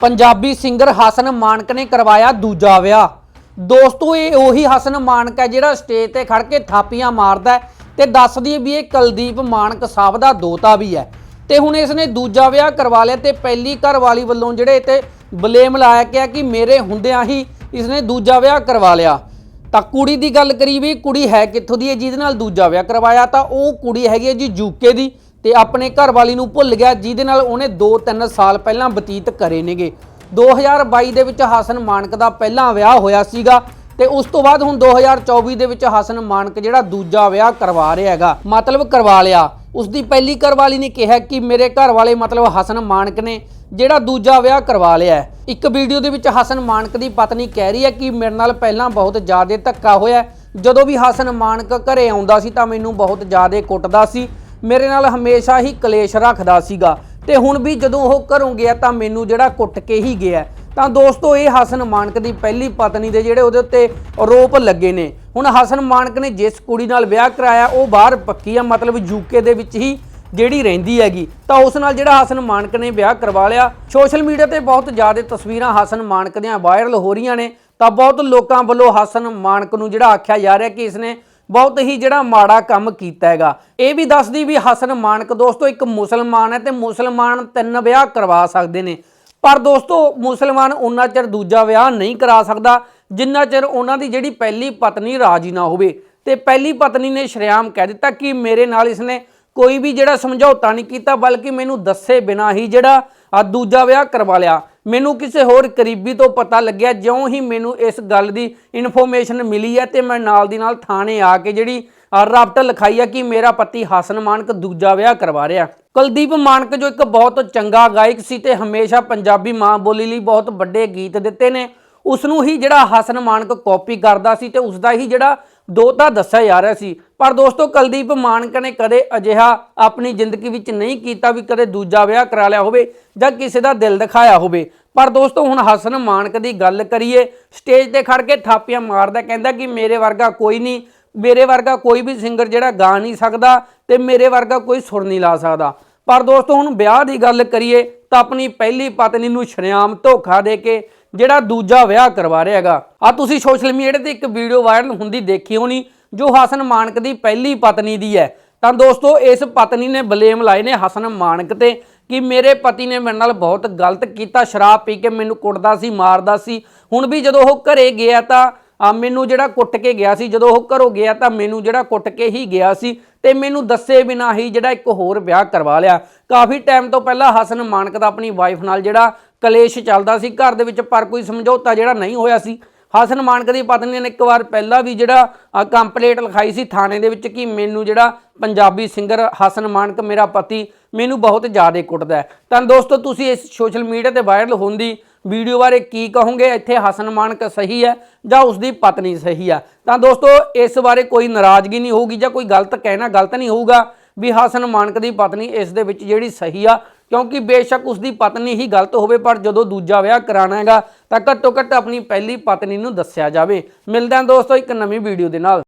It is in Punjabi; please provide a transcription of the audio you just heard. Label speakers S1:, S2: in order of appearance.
S1: ਪੰਜਾਬੀ ਸਿੰਗਰ ਹਸਨ ਮਾਨਕ ਨੇ ਕਰਵਾਇਆ ਦੂਜਾ ਵਿਆਹ। ਦੋਸਤੋ, ਇਹ ਉਹੀ ਹਸਨ ਮਾਨਕ ਹੈ ਜਿਹੜਾ ਸਟੇਜ ਤੇ ਖੜ ਕੇ ਥਾਪੀਆਂ ਮਾਰਦਾ ਹੈ ਤੇ ਦੱਸਦੀ ਵੀ ਇਹ ਕੁਲਦੀਪ ਮਾਨਕ ਸਾਹਿਬ ਦਾ ਦੋਤਾ ਵੀ ਹੈ। ਤੇ ਹੁਣ ਇਸ ਨੇ ਦੂਜਾ ਵਿਆਹ ਕਰਵਾ ਲਿਆ ਤੇ ਪਹਿਲੀ ਘਰ ਵਾਲੀ ਵੱਲੋਂ ਜਿਹੜੇ ਤੇ ਬਲੇਮ ਲਾਇਆ ਗਿਆ ਕਿ ਮੇਰੇ ਹੁੰਦਿਆਂ ਹੀ ਇਸ ਨੇ ਦੂਜਾ ਵਿਆਹ ਕਰਵਾ ਲਿਆ। ਤਾਂ ਕੁੜੀ ਦੀ ਗੱਲ ਕਰੀ ਵੀ ਕੁੜੀ ਹੈ ਕਿੱਥੋਂ ਦੀ ਹੈ? ਜਿਹਦੇ ਨਾਲ ਦੂਜਾ ਵਿਆਹ ਕਰਵਾਇਆ ਤਾਂ ਉਹ ਕੁੜੀ ਹੈਗੀ ਹੈ ਜੀ ਯੂਕੇ ਦੀ। ਤੇ ਆਪਣੇ ਘਰ ਵਾਲੀ ਨੂੰ ਭੁੱਲ ਗਿਆ, ਜਿਹਦੇ ਨਾਲ ਉਹਨੇ 2-3 ਸਾਲ ਪਹਿਲਾਂ ਬਤੀਤ ਕਰੇ ਨੇਗੇ। 2022 ਦੇ ਵਿੱਚ ਹਸਨ ਮਾਨਕ ਦਾ ਪਹਿਲਾ ਵਿਆਹ ਹੋਇਆ ਸੀਗਾ ਤੇ ਉਸ ਤੋਂ ਬਾਅਦ ਹੁਣ 2024 ਦੇ ਵਿੱਚ ਹਸਨ ਮਾਨਕ ਜਿਹੜਾ ਦੂਜਾ ਵਿਆਹ ਕਰਵਾ ਰਿਹਾ ਹੈਗਾ, ਮਤਲਬ ਕਰਵਾ ਲਿਆ। ਉਸ ਦੀ ਪਹਿਲੀ ਘਰਵਾਲੀ ਨੇ ਕਿਹਾ ਕਿ ਮੇਰੇ ਘਰ ਵਾਲੇ ਮਤਲਬ ਹਸਨ ਮਾਨਕ ਨੇ ਜਿਹੜਾ ਦੂਜਾ ਵਿਆਹ ਕਰਵਾ ਲਿਆ ਇੱਕ ਵੀਡੀਓ ਦੇ ਵਿੱਚ ਹਸਨ ਮਾਨਕ ਦੀ ਪਤਨੀ ਕਹਿ ਰਹੀ ਹੈ ਕਿ ਮੇਰੇ ਨਾਲ ਪਹਿਲਾਂ ਬਹੁਤ ਜ਼ਿਆਦਾ ਧੱਕਾ ਹੋਇਆ ਜਦੋਂ ਵੀ ਹਸਨ ਮਾਨਕ ਘਰੇ ਆਉਂਦਾ ਸੀ ਤਾਂ ਮੈਨੂੰ ਬਹੁਤ ਜ਼ਿਆਦਾ ਕੁੱਟਦਾ ਸੀ। ਮੇਰੇ ਨਾਲ ਹਮੇਸ਼ਾ ਹੀ ਕਲੇਸ਼ ਰੱਖਦਾ ਸੀਗਾ। ਤੇ ਹੁਣ ਵੀ ਜਦੋਂ ਉਹ ਘਰੋਂ ਗਿਆ ਤਾਂ ਮੈਨੂੰ ਜਿਹੜਾ ਕੁੱਟ ਕੇ ਹੀ ਗਿਆ। ਤਾਂ ਦੋਸਤੋ, ਇਹ ਹਸਨ ਮਾਨਕ ਦੀ ਪਹਿਲੀ ਪਤਨੀ ਦੇ ਜਿਹੜੇ ਉਹਦੇ ਉੱਤੇ ਆਰੋਪ ਲੱਗੇ ਨੇ। ਹੁਣ ਹਸਨ ਮਾਨਕ ਨੇ ਜਿਸ ਕੁੜੀ ਨਾਲ ਵਿਆਹ ਕਰਾਇਆ, ਉਹ ਬਾਹਰ ਪੱਕੀ ਆ, ਮਤਲਬ ਯੂਕੇ ਦੇ ਵਿੱਚ ਹੀ ਜਿਹੜੀ ਰਹਿੰਦੀ ਹੈਗੀ। ਤਾਂ ਉਸ ਨਾਲ ਜਿਹੜਾ ਹਸਨ ਮਾਨਕ ਨੇ ਵਿਆਹ ਕਰਵਾ ਲਿਆ। ਸੋਸ਼ਲ ਮੀਡੀਆ ਤੇ ਬਹੁਤ ਜ਼ਿਆਦਾ ਤਸਵੀਰਾਂ ਹਸਨ ਮਾਨਕ ਦੀਆਂ ਵਾਇਰਲ ਹੋ ਰਹੀਆਂ ਨੇ। ਤਾਂ ਬਹੁਤ ਲੋਕਾਂ ਵੱਲੋਂ ਹਸਨ ਮਾਨਕ ਨੂੰ ਜਿਹੜਾ ਆਖਿਆ ਜਾ ਰਿਹਾ ਕਿ ਇਸਨੇ ਬਹੁਤ ਹੀ ਜਿਹੜਾ ਮਾੜਾ ਕੰਮ ਕੀਤਾ ਹੈਗਾ। ਇਹ ਵੀ ਦੱਸਦੀ ਵੀ ਹਸਨ ਮਾਨਕ, ਦੋਸਤੋ, ਇੱਕ ਮੁਸਲਮਾਨ ਹੈ ਤੇ ਮੁਸਲਮਾਨ ਤਿੰਨ ਵਿਆਹ ਕਰਵਾ ਸਕਦੇ ਨੇ। ਪਰ ਦੋਸਤੋ, ਮੁਸਲਮਾਨ ਉਹਨਾਂ ਚਿਰ ਦੂਜਾ ਵਿਆਹ ਨਹੀਂ ਕਰਾ ਸਕਦਾ, ਜਿੰਨਾ ਚਿਰ ਉਹਨਾਂ ਦੀ ਜਿਹੜੀ ਪਹਿਲੀ ਪਤਨੀ ਰਾਜੀ ਨਾ ਹੋਵੇ। ਤੇ ਪਹਿਲੀ ਪਤਨੀ ਨੇ ਸ਼ਰਿਆਮ ਕਹਿ ਦਿੱਤਾ ਕਿ ਮੇਰੇ ਨਾਲ ਇਸਨੇ ਕੋਈ ਵੀ ਜਿਹੜਾ ਸਮਝੌਤਾ ਨਹੀਂ ਕੀਤਾ, ਬਲਕਿ ਮੈਨੂੰ ਦੱਸੇ ਬਿਨਾ ਹੀ ਜਿਹੜਾ ਆ ਦੂਜਾ ਵਿਆਹ ਕਰਵਾ ਲਿਆ। ਮੈਨੂੰ ਕਿਸੇ ਹੋਰ ਕਰੀਬੀ ਤੋਂ ਪਤਾ ਲੱਗਿਆ, ਜਿਉਂ ਹੀ ਮੈਨੂੰ ਇਸ ਗੱਲ ਦੀ ਇਨਫੋਰਮੇਸ਼ਨ ਮਿਲੀ ਹੈ ਤੇ ਮੈਂ ਨਾਲ ਦੀ ਨਾਲ ਥਾਣੇ ਆ ਕੇ ਜਿਹੜੀ ਆ ਰਾਬਟ ਲਿਖਾਈ ਹੈ ਕਿ ਮੇਰਾ ਪਤੀ ਹਸਨ ਮਾਨਕ ਦੂਜਾ ਵਿਆਹ ਕਰਵਾ ਰਿਹਾ। ਕੁਲਦੀਪ ਮਾਨਕ ਜੋ ਇੱਕ ਬਹੁਤ ਚੰਗਾ ਗਾਇਕ ਸੀ ਤੇ ਹਮੇਸ਼ਾ ਪੰਜਾਬੀ ਮਾਂ ਬੋਲੀ ਲਈ ਬਹੁਤ ਵੱਡੇ ਗੀਤ ਦਿੱਤੇ ਨੇ ਉਸ ਨੂੰ ਹੀ ਜਿਹੜਾ ਹਸਨ ਮਾਨਕ ਕਾਪੀ ਕਰਦਾ ਸੀ ਤੇ ਉਸ ਦਾ ਹੀ ਜਿਹੜਾ ਦੋ ਤਾਂ ਦੱਸਿਆ ਜਾ ਰਿਹਾ ਸੀ। ਪਰ ਦੋਸਤੋ, ਕੁਲਦੀਪ ਮਾਨਕ ਨੇ ਕਦੇ ਅਜਿਹਾ ਆਪਣੀ ਜ਼ਿੰਦਗੀ ਵਿੱਚ ਨਹੀਂ ਕੀਤਾ ਵੀ ਕਦੇ ਦੂਜਾ ਵਿਆਹ ਕਰਾ ਲਿਆ ਹੋਵੇ ਜਾਂ ਕਿਸੇ ਦਾ ਦਿਲ ਦਿਖਾਇਆ ਹੋਵੇ। ਪਰ ਦੋਸਤੋ, ਹੁਣ ਹਸਨ ਮਾਨਕ ਦੀ ਗੱਲ ਕਰੀਏ, ਸਟੇਜ ਤੇ ਖੜ ਕੇ ਥਾਪੀਆਂ ਮਾਰਦਾ ਕਹਿੰਦਾ ਕਿ ਮੇਰੇ ਵਰਗਾ ਕੋਈ ਨਹੀਂ, ਮੇਰੇ ਵਰਗਾ ਕੋਈ ਵੀ ਸਿੰਗਰ ਜਿਹੜਾ ਗਾ ਨਹੀਂ ਸਕਦਾ ਤੇ ਮੇਰੇ ਵਰਗਾ ਕੋਈ ਸੁਰ ਨਹੀਂ ਲਾ ਸਕਦਾ। ਪਰ ਦੋਸਤੋ, ਹੁਣ ਵਿਆਹ ਦੀ ਗੱਲ ਕਰੀਏ ਤਾਂ ਆਪਣੀ ਪਹਿਲੀ ਪਤਨੀ ਨੂੰ ਸ਼ਰੇਆਮ ਧੋਖਾ ਦੇ ਕੇ ਜਿਹੜਾ ਦੂਜਾ ਵਿਆਹ ਕਰਵਾ ਰਿਹਾ ਹੈਗਾ। ਆ ਤੁਸੀਂ ਸੋਸ਼ਲ ਮੀਡੀਆ ਤੇ ਇੱਕ ਵੀਡੀਓ ਵਾਇਰਲ ਹੁੰਦੀ ਦੇਖੀ ਹੋਣੀ, ਜੋ ਹਸਨ ਮਾਨਕ ਦੀ ਪਹਿਲੀ ਪਤਨੀ ਦੀ ਹੈ। ਤਾਂ ਦੋਸਤੋ, ਇਸ ਪਤਨੀ ਨੇ ਬਲੇਮ ਲਾਏ ਨੇ ਹਸਨ ਮਾਨਕ ਤੇ ਕਿ ਮੇਰੇ ਪਤੀ ਨੇ ਮੇਰੇ ਨਾਲ ਬਹੁਤ ਗਲਤ ਕੀਤਾ, ਸ਼ਰਾਬ ਪੀ ਕੇ ਮੈਨੂੰ ਕੁੱਟਦਾ ਸੀ, ਮਾਰਦਾ ਸੀ। ਹੁਣ ਵੀ ਜਦੋਂ ਉਹ ਘਰੇ ਗਿਆ ਤਾਂ ਆ ਮੈਨੂੰ ਜਿਹੜਾ ਕੁੱਟ ਕੇ ਗਿਆ ਸੀ, ਜਦੋਂ ਉਹ ਘਰੋਂ ਗਿਆ ਤਾਂ ਮੈਨੂੰ ਜਿਹੜਾ ਕੁੱਟ ਕੇ ਹੀ ਗਿਆ ਸੀ ਤੇ ਮੈਨੂੰ ਦੱਸੇ ਬਿਨਾ ਹੀ ਜਿਹੜਾ ਇੱਕ ਹੋਰ ਵਿਆਹ ਕਰਵਾ ਲਿਆ। ਕਾਫੀ ਟਾਈਮ ਤੋਂ ਪਹਿਲਾਂ ਹਸਨ ਮਾਨਕ ਦਾ ਆਪਣੀ ਵਾਈਫ ਨਾਲ ਜਿਹੜਾ ਕਲੇਸ਼ ਚੱਲਦਾ ਸੀ, ਘਰ ਦੇ ਵਿੱਚ ਪਰ ਕੋਈ ਸਮਝੌਤਾ ਜਿਹੜਾ ਨਹੀਂ ਹੋਇਆ ਸੀ। ਹਸਨ ਮਾਨਕ ਦੀ ਪਤਨੀ ਨੇ ਇੱਕ ਵਾਰ ਪਹਿਲਾਂ ਵੀ ਜਿਹੜਾ ਕੰਪਲੇਂਟ ਲਿਖਾਈ ਸੀ ਥਾਣੇ ਦੇ ਵਿੱਚ ਕਿ ਮੈਨੂੰ ਜਿਹੜਾ ਪੰਜਾਬੀ ਸਿੰਗਰ ਹਸਨ ਮਾਨਕ ਮੇਰਾ ਪਤੀ ਮੈਨੂੰ ਬਹੁਤ ਜ਼ਿਆਦਾ ਕੁੱਟਦਾ ਤਾਂ ਦੋਸਤੋ, ਤੁਸੀਂ ਇਸ ਸੋਸ਼ਲ ਮੀਡੀਆ ਤੇ ਵਾਇਰਲ ਹੁੰਦੀ ਵੀਡੀਓ ਬਾਰੇ ਕੀ ਕਹੋਗੇ? ਇੱਥੇ ਹਸਨ ਮਾਨਕ ਸਹੀ ਹੈ ਜਾਂ ਉਸ ਦੀ ਪਤਨੀ ਸਹੀ ਆ ਤਾਂ ਦੋਸਤੋ, ਇਸ ਬਾਰੇ ਕੋਈ ਨਾਰਾਜ਼ਗੀ ਨਹੀਂ ਹੋਊਗੀ ਜਾਂ ਕੋਈ ਗਲਤ ਕਹਿਣਾ ਗਲਤ ਨਹੀਂ ਹੋਊਗਾ ਵੀ ਹਸਨ ਮਾਨਕ ਦੀ ਪਤਨੀ ਇਸ ਦੇ ਵਿੱਚ ਜਿਹੜੀ ਸਹੀ ਆ ਕਿਉਂਕਿ ਬੇਸ਼ੱਕ ਉਸ ਦੀ ਪਤਨੀ ਹੀ ਗਲਤ ਹੋਵੇ, ਪਰ ਜਦੋਂ ਦੂਜਾ ਵਿਆਹ ਕਰਾਣਾ ਹੈਗਾ ਤਾਂ ਘੱਟੋ ਘੱਟ ਆਪਣੀ ਪਹਿਲੀ ਪਤਨੀ ਨੂੰ ਦੱਸਿਆ ਜਾਵੇ। ਮਿਲਦੇ ਹਾਂ ਦੋਸਤੋ ਇੱਕ ਨਵੀਂ ਵੀਡੀਓ ਦੇ ਨਾਲ।